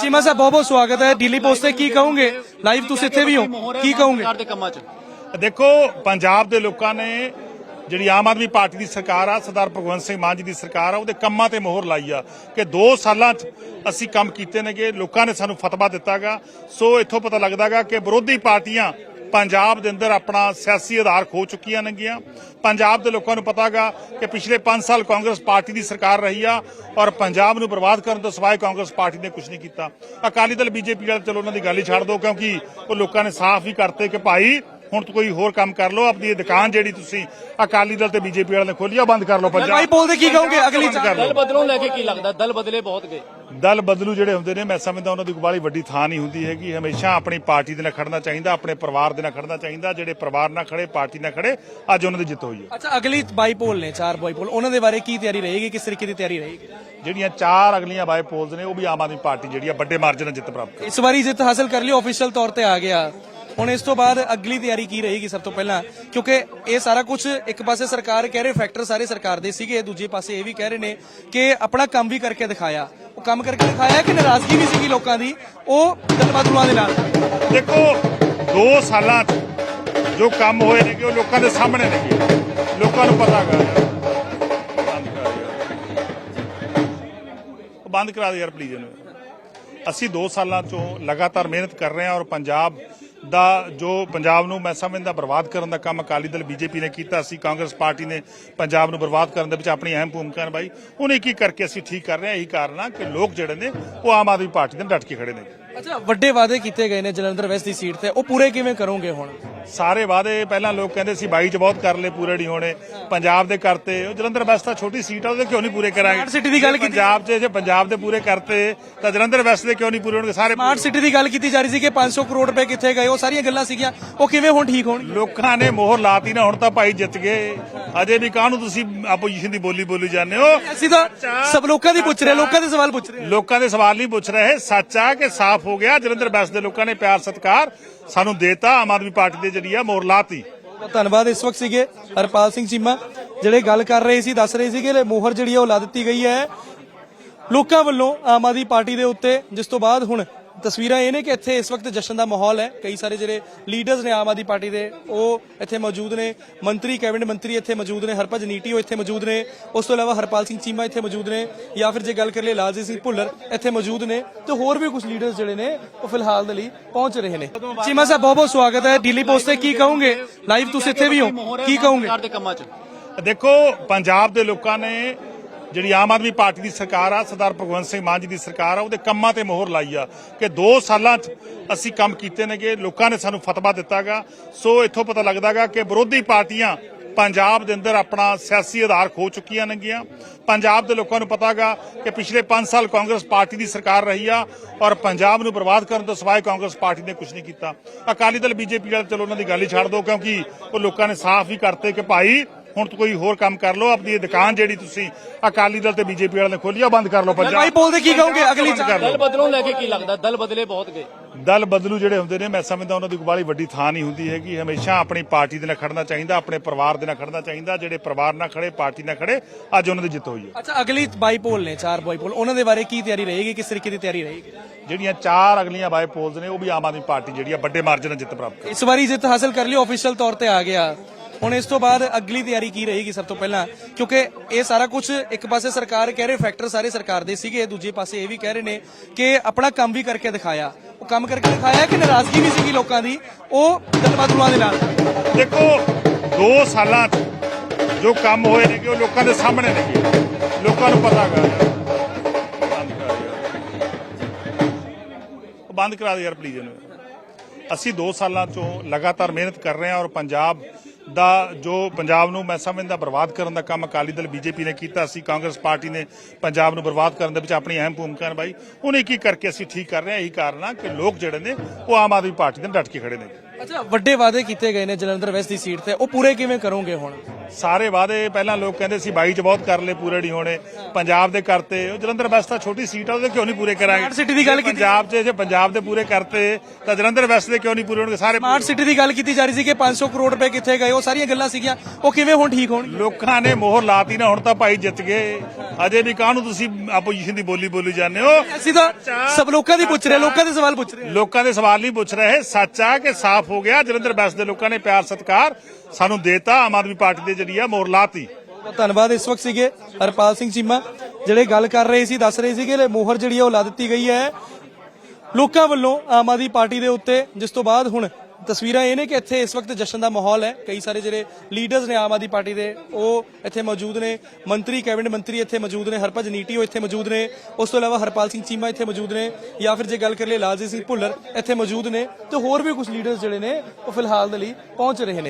ਚੀਮਾ ਸਾਹਿਬ ਬਹੁਤ ਬਹੁਤ ਸਵਾਗਤ ਹੈ। ਦਿੱਲੀ ਪੋਸਟ ਤੇ ਕੀ ਕਹੋਗੇ? ਲਾਈਵ ਤੁਸੀਂ ਇੱਥੇ ਵੀ ਹੋ। ਕੀ ਕਹੋਗੇ? ਸਰਕਾਰ ਦੇ ਕੰਮਾਂ 'ਚ। ਦੇਖੋ ਪੰਜਾਬ ਦੇ ਲੋਕਾਂ ਨੇ ਜਿਹੜੀ ਆਮ ਆਦਮੀ ਪਾਰਟੀ ਦੀ ਸਰਕਾਰ ਆ ਸਰਦਾਰ ਭਗਵੰਤ ਸਿੰਘ ਮਾਨ ਜੀ ਦੀ ਸਰਕਾਰ ਆ ਉਹਦੇ ਕੰਮਾਂ ਤੇ ਮੋਹਰ ਲਾਈ ਆ ਕਿ 2 ਸਾਲਾਂ 'ਚ ਅਸੀਂ ਕੰਮ ਕੀਤੇ ਨੇਗੇ। ਲੋਕਾਂ ਨੇ ਸਾਨੂੰ ਫਤਵਾ ਦਿੱਤਾਗਾ। ਸੋ ਇੱਥੋਂ ਪਤਾ ਲੱਗਦਾਗਾ ਕਿ ਵਿਰੋਧੀ ਪਾਰਟੀਆਂ ਪੰਜਾਬ ਦੇ ਅੰਦਰ ਆਪਣਾ ਸਿਆਸੀ ਆਧਾਰ ਖੋ ਚੁੱਕੀਆਂ ਨੇਗੀਆਂ ਪੰਜਾਬ ਦੇ ਲੋਕਾਂ ਨੂੰ ਪਤਾਗਾ ਕਿ ਪਿਛਲੇ 5 ਸਾਲ ਕਾਂਗਰਸ ਪਾਰਟੀ ਦੀ ਸਰਕਾਰ ਰਹੀ ਆ ਔਰ ਪੰਜਾਬ ਨੂੰ ਬਰਬਾਦ ਕਰਨ ਤੋਂ ਸਿਵਾਏ ਕਾਂਗਰਸ ਪਾਰਟੀ ਨੇ ਕੁਝ ਨਹੀਂ ਕੀਤਾ। ਅਕਾਲੀ ਦਲ ਬੀਜੇਪੀ ਵਾਲੇ ਚਲੋ ਉਹਨਾਂ ਦੀ ਗੱਲ ਹੀ ਛੱਡ ਦਿਓ ਕਿਉਂਕਿ ਉਹ ਲੋਕਾਂ ਨੇ ਸਾਫ਼ ਹੀ ਕਰਤੇ ਕਿ ਭਾਈ ਹੁਣ ਕੋਈ ਹੋਰ ਕੰਮ ਕਰ ਲਓ ਆਪਣੀ ਇਹ ਦੁਕਾਨ ਜਿਹੜੀ ਤੁਸੀਂ ਅਕਾਲੀ ਦਲ ਤੇ ਬੀਜੇਪੀ ਵਾਲਿਆਂ ਨੇ ਖੋਲੀ ਆ ਬੰਦ ਕਰ ਲਓ ਪੰਜਾਬ। ਭਾਈ ਬੋਲਦੇ ਕੀ ਕਹੋਗੇ? ਅਗਲੀ ਦਲ ਬਦਲੋਂ ਲੈ ਕੇ ਕੀ ਲੱਗਦਾ? ਦਲ ਬਦਲੇ ਬਹੁਤ ਗਏ। ਦਲ ਬਦਲੂ ਜਿਹੜੇ ਹੁੰਦੇ ਨੇ ਮੈਂ ਸਮਝਦਾ ਉਹਨਾਂ ਦੀ ਕੋਈ ਵੱਡੀ ਥਾਂ ਨਹੀਂ ਹੁੰਦੀ ਹੈਗੀ। ਹਮੇਸ਼ਾ ਆਪਣੀ ਪਾਰਟੀ ਦੇ ਨਾਲ ਖੜਨਾ ਚਾਹੀਦਾ ਆਪਣੇ ਪਰਿਵਾਰ ਦੇ ਨਾਲ ਖੜਨਾ ਚਾਹੀਦਾ ਜਿਹੜੇ ਪਰਿਵਾਰ ਨਾਲ ਖੜੇ ਪਾਰਟੀ ਨਾਲ ਖੜੇ ਅੱਜ ਉਹਨਾਂ ਦੀ ਜਿੱਤ ਹੋਈ ਹੈ। ਅੱਛਾ ਅਗਲੀ ਬਾਈ ਪੋਲ ਨੇ ਚਾਰ ਬਾਈ ਪੋਲ ਉਹਨਾਂ ਦੇ ਬਾਰੇ ਕੀ ਤਿਆਰੀ ਰਹੇਗੀ ਕਿਸ ਤਰੀਕੇ ਦੀ ਤਿਆਰੀ ਰਹੇਗੀ? ਜਿਹੜੀਆਂ ਚਾਰ ਅਗਲੀਆਂ ਬਾਏ ਪੋਲਸ ਨੇ ਉਹ ਵੀ ਆਮ ਆਦਮੀ ਪਾਰਟੀ ਜਿਹੜੀ ਆ ਵੱਡੇ ਮਾਰਜਨ ਨਾਲ ਜਿੱਤ ਪ੍ਰਾਪਤ ਇਸ ਵਾਰੀ ਜਿੱਤ ਹਾਸਲ ਕਰ ਲਈ ਆਫੀਸ਼ੀਅਲ ਤੌਰ ਤੇ ਆ ਗਿਆ। ਹੁਣ ਇਸ ਤੋਂ ਬਾਅਦ ਅਗਲੀ ਤਿਆਰੀ ਕੀ ਰਹੇਗੀ ਸਭ ਤੋਂ ਪਹਿਲਾਂ? ਕਿਉਂਕਿ ਇਹ ਸਾਰਾ ਕੁਝ ਇੱਕ ਪਾਸੇ ਸਰਕਾਰ ਕਹਿ ਰਹੀ ਫੈਕਟਰ ਸਾਰੇ ਸਰਕਾਰ ਦੇ ਸੀਗੇ ਦੂਜੇ ਪਾਸੇ ਇਹ ਵੀ ਕਹਿ ਰਹੇ ਨੇ ਕਿ ਆਪਣਾ ਕੰਮ ਵੀ ਕਰਕੇ ਦਿਖਾਇਆ। ਕੰਮ ਕਰਕੇ ਦਿਖਾਇਆ ਕਿ ਨਾਰਾਜ਼ਗੀ ਵੀ ਸੀਗੀ ਲੋਕਾਂ ਦੀ, ਉਹ ਦਲਬਦਲੂਆਂ ਦੇ ਨਾਲ। ਦੇਖੋ 2 ਸਾਲਾਂ 'ਚ ਜੋ ਕੰਮ ਹੋਏ ਨੇ ਕਿ ਉਹ ਲੋਕਾਂ ਦੇ ਸਾਹਮਣੇ ਨੇ ਲੋਕਾਂ ਨੂੰ ਪਤਾ ਹੈਗਾ। ਬੰਦ ਕਰਾ ਦੇ ਯਾਰ ਪਲੀਜ਼ ਇਹਨੂੰ। ਅਸੀਂ 2 ਸਾਲਾਂ ਤੋਂ ਲਗਾਤਾਰ ਮਿਹਨਤ ਕਰ ਰਹੇ ਹਾਂ ਔਰ ਪੰਜਾਬ ਦਾ ਜੋ ਪੰਜਾਬ ਨੂੰ ਮੈਂ ਸਮਝਦਾ ਬਰਬਾਦ ਕਰਨ ਦਾ ਕੰਮ ਅਕਾਲੀ ਦਲ ਬੀਜੇਪੀ ਨੇ ਕੀਤਾ ਸੀ ਕਾਂਗਰਸ ਪਾਰਟੀ ਨੇ ਪੰਜਾਬ ਨੂੰ ਬਰਬਾਦ ਕਰਨ ਦੇ ਵਿੱਚ ਆਪਣੀ ਅਹਿਮ ਭੂਮਿਕਾ ਨਿਭਾਈ। ਉਹਨੇ ਕੀ ਕਰਕੇ ਅਸੀਂ ਠੀਕ ਕਰ ਰਹੇ ਹਾਂ? ਇਹੀ ਕਾਰਨ ਆ ਕਿ ਲੋਕ ਜਿਹੜੇ ਨੇ, ਉਹ ਆਮ ਆਦਮੀ ਪਾਰਟੀ ਦੇ ਨਾਲ ਡਟ ਕੇ ਖੜੇ ਨੇ। ਅੱਛਾ, ਵੱਡੇ ਵਾਅਦੇ ਕੀਤੇ ਗਏ ਨੇ ਜਲੰਧਰ ਵੈਸਟ ਦੀ ਸੀਟ ਤੇ। ਉਹ ਪੂਰੇ ਕਿਵੇਂ ਕਰੋਗੇ ਹੁਣ? ਸਾਰੇ ਵਾਅਦੇ ਪਹਿਲਾਂ ਲੋਕ ਕਹਿੰਦੇ ਸੀ 22 ਚ ਬਹੁਤ ਕਰ ਲਏ ਪੂਰੇ ਨਹੀਂ ਹੋਣੇ। ਪੰਜਾਬ ਦੇ ਕਰਤੇ। ਉਹ ਜਲੰਧਰ ਵੈਸਟ ਤਾਂ ਛੋਟੀ ਸੀਟ ਆ ਉਹਦੇ ਕਿਉਂ ਨਹੀਂ ਪੂਰੇ ਕਰਾਂਗੇ? Smart city ਦੀ ਗੱਲ ਕੀਤੀ। ਪੰਜਾਬ 'ਚ ਜੇ ਪੰਜਾਬ ਦੇ ਪੂਰੇ ਕਰਤੇ ਤਾਂ ਜਲੰਧਰ ਵੈਸਟ ਦੇ ਕਿਉਂ ਨਹੀਂ ਪੂਰੇ ਹੋਣਗੇ? ਸਾਰੇ ਸਮਾਰਟ ਸਿਟੀ ਦੀ ਗੱਲ ਕੀਤੀ ਜਾ ਰਹੀ ਸੀ ਕਿ 500 ਕਰੋੜ ਰੁਪਏ ਕਿੱਥੇ ਗਏ ਉਹ ਸਾਰੀਆਂ ਗੱਲਾਂ ਸੀਗੀਆਂ। ਉਹ ਕਿਵੇਂ ਹੁਣ ਠੀਕ ਹੋਣਗੇ ਲੋਕਾਂ ਨੇ ਮੋਹਰ ਲਾਤੀ ਨਾ ਹੁਣ ਤਾਂ ਭਾਈ ਜਿੱਤ ਗਏ। ਅਜੇ ਵੀ ਕਾਹਨੂੰ ਤੁਸੀਂ ਆਪੋਜੀਸ਼ਨ ਦੀ ਬੋਲੀ ਬੋਲੀ ਜਾਂਦੇ ਹੋ? ਅਸੀਂ ਤਾਂ ਸਭ ਲੋਕਾਂ ਦੀ ਪੁੱਛ ਰਹੇ ਲੋਕਾਂ ਦੇ ਸਵਾਲ ਪੁੱਛ ਰਹੇ। ਲੋਕਾਂ ਦੇ ਸਵਾਲ ਨਹੀਂ ਪੁੱਛ ਰਹੇ। ਸੱਚ ਆ ਕਿ ਸਾਫ਼ ਹੋ ਗਿਆ? ਜਲੰਧਰ ਵੈਸਟ ਦੇ ਲੋਕਾਂ ਨੇ ਪਿਆਰ ਸਤਿਕਾਰ ਸਾਨੂੰ ਦੇਤਾ ਆਮ ਆਦਮੀ ਪਾਰਟੀ ਦੇ ਜਿਹੜੀ ਆ ਮੋਹਰ ਲਾਤੀ। ਧੰਨਵਾਦ ਇਸ ਵਕਤ ਸੀਗੇ ਹਰਪਾਲ ਸਿੰਘ ਚੀਮਾ, ਜਿਹੜੇ ਗੱਲ ਕਰ ਰਹੇ ਸੀ, ਦੱਸ ਰਹੇ ਸੀਗੇ ਮੋਹਰ ਜਿਹੜੀ ਆ ਉਹ ਲਾ ਦਿੱਤੀ ਗਈ ਹੈ। ਲੋਕਾਂ ਵੱਲੋਂ ਆਮ ਆਦਮੀ ਪਾਰਟੀ ਦੇ ਉੱਤੇ, ਜਿਸ ਤੋਂ ਬਾਅਦ ਹੁਣ ਤਸਵੀਰਾਂ ਇਹ ਨੇ ਕਿ ਇੱਥੇ ਇਸ ਵਕਤ ਜਸ਼ਨ ਦਾ ਮਾਹੌਲ ਹੈ। ਕਈ ਸਾਰੇ ਜਿਹੜੇ ਲੀਡਰਸ ਨੇ ਆਮ ਆਦਮੀ ਪਾਰਟੀ ਦੇ, ਉਹ ਇੱਥੇ ਮੌਜੂਦ ਨੇ। ਮੰਤਰੀ, ਕੈਬਨਿਟ ਮੰਤਰੀ ਇੱਥੇ ਮੌਜੂਦ ਨੇ ਹਰਪਜ ਨੀਟੀ ਉਹ ਇੱਥੇ ਮੌਜੂਦ ਨੇ। ਉਸ ਤੋਂ ਇਲਾਵਾ ਹਰਪਾਲ ਸਿੰਘ ਚੀਮਾ ਇੱਥੇ ਮੌਜੂਦ ਨੇ ਜਾਂ ਫਿਰ ਜੇ ਗੱਲ ਕਰ ਲਈਏ ਲਾਲਜੀਤ ਸਿੰਘ ਭੁੱਲਰ ਇੱਥੇ ਮੌਜੂਦ ਨੇ। ਤੇ ਹੋਰ ਵੀ ਕੁਝ ਲੀਡਰਸ ਜਿਹੜੇ ਨੇ, ਉਹ ਫਿਲਹਾਲ ਦੇ ਲਈ ਪਹੁੰਚ ਰਹੇ ਨੇ। ਚੀਮਾ ਸਾਹਿਬ ਬਹੁਤ ਬਹੁਤ ਸਵਾਗਤ ਹੈ। ਦਿੱਲੀ ਪੋਸਟ ਤੇ ਕੀ ਕਹੋਗੇ? ਲਾਈਵ ਤੁਸੀਂ ਇੱਥੇ ਵੀ ਹੋ। ਕੀ ਕਹੋਗੇ? ਦੇਖੋ, ਪੰਜਾਬ ਦੇ ਲੋਕਾਂ ਨੇ ਜਿਹੜੀ ਆਮ ਆਦਮੀ ਪਾਰਟੀ ਦੀ ਸਰਕਾਰ ਆ, ਸਰਦਾਰ ਭਗਵੰਤ ਸਿੰਘ ਮਾਨ ਜੀ ਦੀ ਸਰਕਾਰ ਆ, ਉਹਦੇ ਕੰਮਾਂ ਤੇ ਮੋਹਰ ਲਾਈ ਆ ਕਿ 2 ਸਾਲਾਂ 'ਚ ਅਸੀਂ ਕੰਮ ਕੀਤੇ ਨੇਗੇ, ਲੋਕਾਂ ਨੇ ਸਾਨੂੰ ਫਤਵਾ ਦਿੱਤਾਗਾ। ਸੋ ਇੱਥੋਂ ਪਤਾ ਲੱਗਦਾਗਾ ਕਿ ਵਿਰੋਧੀ ਪਾਰਟੀਆਂ ਪੰਜਾਬ ਦੇ ਅੰਦਰ ਆਪਣਾ ਸਿਆਸੀ ਆਧਾਰ ਖੋ ਚੁੱਕੀਆਂ ਨੇਗੀਆਂ। ਪੰਜਾਬ ਦੇ ਲੋਕਾਂ ਨੂੰ ਪਤਾਗਾ ਕਿ ਪਿਛਲੇ 5 ਸਾਲ ਕਾਂਗਰਸ ਪਾਰਟੀ ਦੀ ਸਰਕਾਰ ਰਹੀ ਆ ਔਰ ਪੰਜਾਬ ਨੂੰ ਬਰਬਾਦ ਕਰਨ ਤੋਂ ਸਿਵਾਏ ਕਾਂਗਰਸ ਪਾਰਟੀ ਨੇ ਕੁਝ ਨਹੀਂ ਕੀਤਾ। ਅਕਾਲੀ ਦਲ, ਬੀਜੇਪੀ ਵਾਲੇ, ਚਲੋ ਉਹਨਾਂ ਦੀ ਗੱਲ ਹੀ ਛੱਡ ਦਿਓ ਕਿਉਂਕਿ ਉਹ ਲੋਕਾਂ ਨੇ ਸਾਫ਼ ਹੀ ਕਰਤੇ ਕਿ ਭਾਈ ਹੁਣ ਕੋਈ ਹੋਰ ਕੰਮ ਕਰ ਲਓ ਆਪਣੀ ਇਹ ਦੁਕਾਨ ਜਿਹੜੀ ਤੁਸੀਂ ਅਕਾਲੀ ਦਲ ਤੇ ਬੀਜੇਪੀ ਵਾਲਿਆਂ ਨੇ ਖੋਲੀ ਆ ਬੰਦ ਕਰ ਲਓ ਪੰਜਾਬ। ਭਾਈ ਬੋਲਦੇ ਕੀ ਕਹੋਗੇ? ਅਗਲੀ ਦਲ ਬਦਲੋਂ ਲੈ ਕੇ ਕੀ ਲੱਗਦਾ? ਦਲ ਬਦਲੇ ਬਹੁਤ ਗਏ। ਦਲ ਬਦਲੂ ਜਿਹੜੇ ਹੁੰਦੇ ਨੇ ਮੈਂ ਸਮਝਦਾ ਉਹਨਾਂ ਦੀ ਕੋਈ ਬਾਹਲੀ ਵੱਡੀ ਥਾਂ ਨਹੀਂ ਹੁੰਦੀ ਹੈਗੀ। ਹਮੇਸ਼ਾ ਆਪਣੀ ਪਾਰਟੀ ਦੇ ਨਾਲ ਖੜਨਾ ਚਾਹੀਦਾ ਆਪਣੇ ਪਰਿਵਾਰ ਦੇ ਨਾਲ ਖੜਨਾ ਚਾਹੀਦਾ ਜਿਹੜੇ ਪਰਿਵਾਰ ਨਾਲ ਖੜੇ ਪਾਰਟੀ ਨਾਲ ਖੜੇ ਅੱਜ ਉਹਨਾਂ ਦੀ ਜਿੱਤ ਹੋਈ ਹੈ। ਅੱਛਾ ਅਗਲੀ ਬਾਈ ਪੋਲ ਨੇ ਚਾਰ ਬਾਈ ਪੋਲ। ਉਹਨਾਂ ਦੇ ਬਾਰੇ ਕੀ ਤਿਆਰੀ ਰਹੇਗੀ ਕਿਸ ਤਰੀਕੇ ਦੀ ਤਿਆਰੀ ਰਹੇਗੀ? ਜਿਹੜੀਆਂ ਚਾਰ ਅਗਲੀਆਂ ਬਾਏ ਪੋਲਸ ਨੇ ਉਹ ਵੀ ਆਮ ਆਦਮੀ ਪਾਰਟੀ ਜਿਹੜੀ ਆ ਵੱਡੇ ਮਾਰਜਨ ਨਾਲ ਜਿੱਤ ਪ੍ਰਾਪਤ ਇਸ ਵਾਰੀ ਜਿੱਤ ਹਾਸਲ ਕਰ ਲਈ ਆਫੀਸ਼ੀਅਲ ਤੌਰ ਤੇ ਆ ਗਿਆ। ਹੁਣ ਇਸ ਤੋਂ ਬਾਅਦ ਅਗਲੀ ਤਿਆਰੀ ਕੀ ਰਹੇਗੀ ਸਭ ਤੋਂ ਪਹਿਲਾਂ? ਕਿਉਂਕਿ ਇਹ ਸਾਰਾ ਕੁਝ ਇੱਕ ਪਾਸੇ ਸਰਕਾਰ ਕਹਿ ਰਹੀ ਫੈਕਟਰ ਸਾਰੇ ਸਰਕਾਰ ਦੇ ਸੀਗੇ, ਦੂਜੇ ਪਾਸੇ ਇਹ ਵੀ ਕਹਿ ਰਹੇ ਨੇ ਕਿ ਆਪਣਾ ਕੰਮ ਵੀ ਕਰਕੇ ਦਿਖਾਇਆ। ਉਹ ਕੰਮ ਕਰਕੇ ਦਿਖਾਇਆ ਕਿ ਨਾਰਾਜ਼ਗੀ ਵੀ ਸੀਗੀ ਲੋਕਾਂ ਦੀ? ਉਹ ਦਲਬਦਲੂਆਂ ਦੇ ਨਾਲ। ਦੇਖੋ 2 ਸਾਲਾਂ 'ਚ ਜੋ ਕੰਮ ਹੋਏ ਨੇ ਕਿ ਉਹ ਲੋਕਾਂ ਦੇ ਸਾਹਮਣੇ ਨੇ ਲੋਕਾਂ ਨੂੰ ਪਤਾ ਹੈਗਾ। ਬੰਦ ਕਰਾ ਦੇ ਯਾਰ ਪਲੀਜ਼ ਇਹਨੂੰ। ਅਸੀਂ 2 ਸਾਲਾਂ ਤੋਂ ਲਗਾਤਾਰ ਮਿਹਨਤ ਕਰ ਰਹੇ ਹਾਂ ਔਰ ਪੰਜਾਬ ਦਾ ਜੋ ਪੰਜਾਬ ਨੂੰ ਮੈਂ ਸਮਝਦਾ ਬਰਬਾਦ ਕਰਨ ਦਾ ਕੰਮ ਅਕਾਲੀ ਦਲ ਬੀਜੇਪੀ ਨੇ ਕੀਤਾ ਸੀ, ਕਾਂਗਰਸ ਪਾਰਟੀ ਨੇ ਪੰਜਾਬ ਨੂੰ ਬਰਬਾਦ ਕਰਨ ਦੇ ਵਿੱਚ ਆਪਣੀ ਅਹਿਮ ਭੂਮਿਕਾ ਨਿਭਾਈ। ਉਹਨੇ ਕੀ ਕਰਕੇ ਅਸੀਂ ਠੀਕ ਕਰ ਰਹੇ ਹਾਂ, ਇਹੀ ਕਾਰਨ ਆ ਕਿ ਲੋਕ ਜਿਹੜੇ ਨੇ ਉਹ ਆਮ ਆਦਮੀ ਪਾਰਟੀ ਦੇ ਡਟ ਕੇ ਖੜੇ ਨੇ। ਅੱਛਾ, ਵੱਡੇ ਵਾਅਦੇ ਕੀਤੇ ਗਏ ਨੇ ਜਲੰਧਰ ਵੈਸਟ ਦੀ ਸੀਟ ਤੇ, ਉਹ ਪੂਰੇ ਕਿਵੇਂ ਕਰੋਗੇ ਹੁਣ? ਸਾਰੇ ਵਾਅਦੇ ਪਹਿਲਾਂ ਲੋਕ ਕਹਿੰਦੇ ਸੀ 22 ਚ ਬਹੁਤ ਕਰ ਲਏ ਪੂਰੇ ਨਹੀਂ ਹੋਣੇ। ਪੰਜਾਬ ਦੇ ਕਰਤੇ। ਉਹ ਜਲੰਧਰ ਵੈਸਟ ਤਾਂ ਛੋਟੀ ਸੀਟ ਆ ਉਹਦੇ ਕਿਉਂ ਨਹੀਂ ਪੂਰੇ ਕਰਾਂਗੇ? Smart city ਦੀ ਗੱਲ ਕੀਤੀ। ਪੰਜਾਬ 'ਚ ਜੇ ਪੰਜਾਬ ਦੇ ਪੂਰੇ ਕਰਤੇ ਤਾਂ ਜਲੰਧਰ ਵੈਸਟ ਦੇ ਕਿਉਂ ਨਹੀਂ ਪੂਰੇ ਹੋਣਗੇ? ਸਾਰੇ ਸਮਾਰਟ ਸਿਟੀ ਦੀ ਗੱਲ ਕੀਤੀ ਜਾ ਰਹੀ ਸੀ ਕਿ 500 ਕਰੋੜ ਰੁਪਏ ਕਿੱਥੇ ਗਏ ਉਹ ਸਾਰੀਆਂ ਗੱਲਾਂ ਸੀਗੀਆਂ। ਉਹ ਕਿਵੇਂ ਹੁਣ ਠੀਕ ਹੋਣਗੇ ਲੋਕਾਂ ਨੇ ਮੋਹਰ ਲਾਤੀ ਨਾ ਹੁਣ ਤਾਂ ਭਾਈ ਜਿੱਤ ਗਏ। ਅਜੇ ਵੀ ਕਾਹਨੂੰ ਤੁਸੀਂ ਆਪੋਜੀਸ਼ਨ ਦੀ ਬੋਲੀ ਬੋਲੀ ਜਾਂਦੇ ਹੋ? ਅਸੀਂ ਤਾਂ ਸਭ ਲੋਕਾਂ ਦੀ ਪੁੱਛ ਰਹੇ ਲੋਕਾਂ ਦੇ ਸਵਾਲ ਪੁੱਛ ਰਹੇ। ਲੋਕਾਂ ਦੇ ਸਵਾਲ ਨਹੀਂ ਪੁੱਛ ਰਹੇ। ਸੱਚ ਆ ਕਿ ਸਾਫ਼ ਹੋ ਗਿਆ। ਜਲੰਧਰ ਵੈਸਟ ਦੇ ਲੋਕਾਂ ਨੇ ਪਿਆਰ ਸਤਿਕਾਰ ਸਾਨੂੰ ਦੇਤਾ ਆਮ ਆਦਮੀ ਪਾਰਟੀ ਦੇ ਜਿਹੜੀ ਆ, ਮੋਹਰ ਲਾਤੀ। ਧੰਨਵਾਦ ਇਸ ਵਕਤ ਸੀਗੇ ਹਰਪਾਲ ਸਿੰਘ ਚੀਮਾ, ਜਿਹੜੇ ਗੱਲ ਕਰ ਰਹੇ ਸੀ, ਦੱਸ ਰਹੇ ਸੀਗੇ ਮੋਹਰ ਜਿਹੜੀ ਆ, ਉਹ ਲਾ ਦਿੱਤੀ ਗਈ ਹੈ। ਲੋਕਾਂ ਵੱਲੋਂ ਆਮ ਆਦਮੀ ਪਾਰਟੀ ਦੇ ਉੱਤੇ, ਜਿਸ ਤੋਂ ਬਾਅਦ ਹੁਣ ਤਸਵੀਰਾਂ ਇਹ ਨੇ ਕਿ ਇੱਥੇ ਇਸ ਵਕਤ ਜਸ਼ਨ ਦਾ ਮਾਹੌਲ ਹੈ। ਕਈ ਸਾਰੇ ਜਿਹੜੇ ਲੀਡਰਸ ਨੇ ਆਮ ਆਦਮੀ ਪਾਰਟੀ ਦੇ, ਉਹ ਇੱਥੇ ਮੌਜੂਦ ਨੇ। ਮੰਤਰੀ, ਕੈਬਨਿਟ ਮੰਤਰੀ ਇੱਥੇ ਮੌਜੂਦ ਨੇ ਹਰਪਜ ਨੀਟੀ ਉਹ ਇੱਥੇ ਮੌਜੂਦ ਨੇ। ਉਸ ਤੋਂ ਇਲਾਵਾ ਹਰਪਾਲ ਸਿੰਘ ਚੀਮਾ ਇੱਥੇ ਮੌਜੂਦ ਨੇ, ਜਾਂ ਫਿਰ ਜੇ ਗੱਲ ਕਰ ਲਈਏ ਲਾਲਜੀਤ ਸਿੰਘ ਭੁੱਲਰ ਇੱਥੇ ਮੌਜੂਦ ਨੇ। ਤੇ ਹੋਰ ਵੀ ਕੁਝ ਲੀਡਰਸ ਜਿਹੜੇ ਨੇ, ਉਹ ਫਿਲਹਾਲ ਦੇ ਲਈ ਪਹੁੰਚ ਰਹੇ ਨੇ।